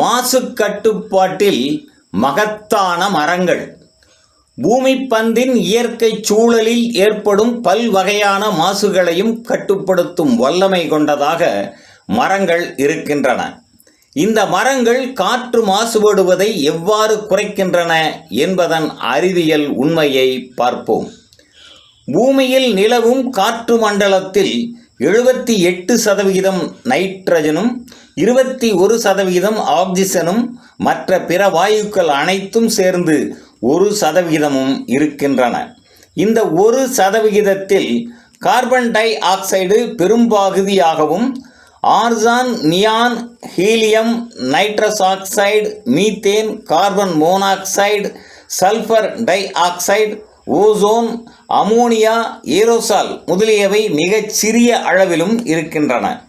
மாசு கட்டுப்பாட்டில் மகத்தான மரங்கள். பூமி பந்தின் இயற்கை சூழலில் ஏற்படும் பல்வகையான மாசுகளையும் கட்டுப்படுத்தும் வல்லமை கொண்டதாக மரங்கள் இருக்கின்றன. இந்த மரங்கள் காற்று மாசுபடுவதை எவ்வாறு குறைக்கின்றன என்பதன் அறிவியல் உண்மையை பார்ப்போம். பூமியில் நிலவும் காற்று மண்டலத்தில் எழுபத்தி எட்டு சதவிகிதம் நைட்ரஜனும் இருபத்தி ஒரு சதவிகிதம் ஆக்சிஜனும் மற்ற பிற வாயுக்கள் அனைத்தும் சேர்ந்து ஒரு சதவிகிதமும் இருக்கின்றன. இந்த ஒரு சதவிகிதத்தில் carbon dioxide பெரும்பகுதியாகவும் argon neon helium nitrous oxide methane carbon monoxide sulphur dioxide ozone ammonia aerosol முதலியவை மிகச் சிறிய அளவிலும் இருக்கின்றன.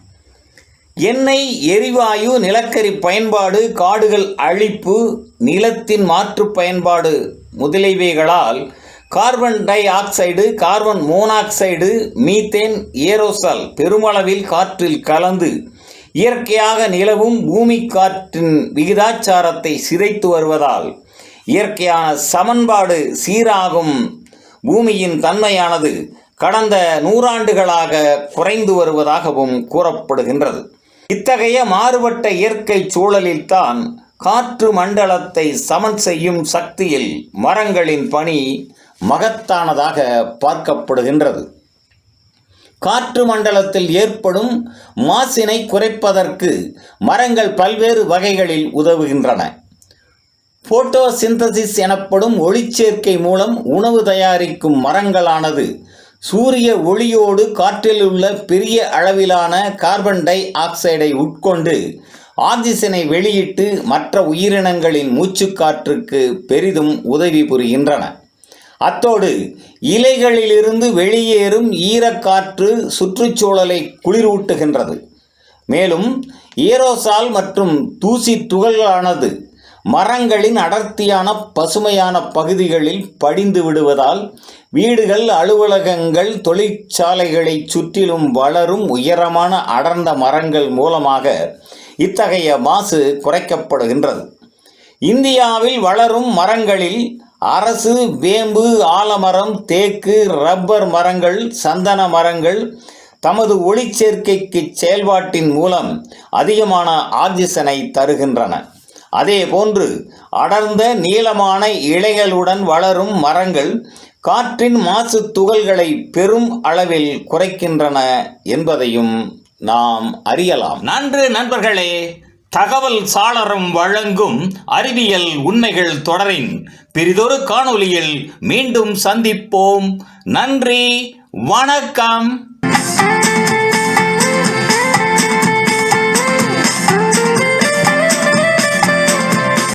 எண்ணெய் எரிவாயு நிலக்கரி பயன்பாடு காடுகள் அழிப்பு நிலத்தின் மாற்று பயன்பாடு முதலியவைகளால் carbon dioxide carbon monoxide methane aerosol பெருமளவில் காற்றில் கலந்து இயற்கையாக நிலவும் பூமி காற்றின் விகிதாச்சாரத்தை சிதைத்து வருவதால் இயற்கையான சமன்பாடு சீராகும். பூமியின் தன்மையானது கடந்த நூறாண்டுகளாக குறைந்து வருவதாகவும் கூறப்படுகின்றது. இத்தகைய மாறுபட்ட இயற்கை சூழலில்தான் காற்று மண்டலத்தை சமன் செய்யும் சக்தியில் மரங்களின் பணி மகத்தானதாக பார்க்கப்படுகின்றது. காற்று மண்டலத்தில் ஏற்படும் மாசினை குறைப்பதற்கு மரங்கள் பல்வேறு வகைகளில் உதவுகின்றன. போட்டோசிந்தசிஸ் எனப்படும் ஒளிச்சேர்க்கை மூலம் உணவு தயாரிக்கும் மரங்களானது. சூரிய ஒளியோடு காற்றில் உள்ள பெரிய அளவிலான கார்பன் டை ஆக்சைடை உட்கொண்டு ஆக்சிஜனை வெளியிட்டு மற்ற உயிரினங்களின் மூச்சுக்காற்றுக்கு பெரிதும் உதவி புரிகின்றன. அத்தோடு இலைகளிலிருந்து வெளியேறும் ஈரக்காற்று சுற்றுச்சூழலை குளிரூட்டுகின்றது. மேலும் ஏரோசால் மற்றும் தூசி துகள்களானது மரங்களின் அடர்த்தியான பசுமையான பகுதிகளில் படிந்து விடுவதால் வீடுகள் அலுவலகங்கள் தொழிற்சாலைகளை சுற்றிலும் வளரும் உயரமான அடர்ந்த மரங்கள் மூலமாக இத்தகைய மாசு குறைக்கப்படுகின்றது. இந்தியாவில் வளரும் மரங்களில் அரசு வேம்பு ஆலமரம் தேக்கு ரப்பர் மரங்கள் சந்தன மரங்கள் தமது ஒளிச்சேர்க்கைக்கு செயல்பாட்டின் மூலம் அதிகமான ஆக்சிஜனை தருகின்றன. அதேபோன்று அடர்ந்த நீளமான இலைகளுடன் வளரும் மரங்கள் காற்றின் மாசு துகள்களை பெரும் அளவில் குறைக்கின்றன என்பதையும் நாம் அறியலாம். நன்று நண்பர்களே தகவல் சாளரம் வழங்கும் அறிவியல் உண்மைகள் தொடரின் பெரிதொரு காணொளியில் மீண்டும் சந்திப்போம். நன்றி வணக்கம்.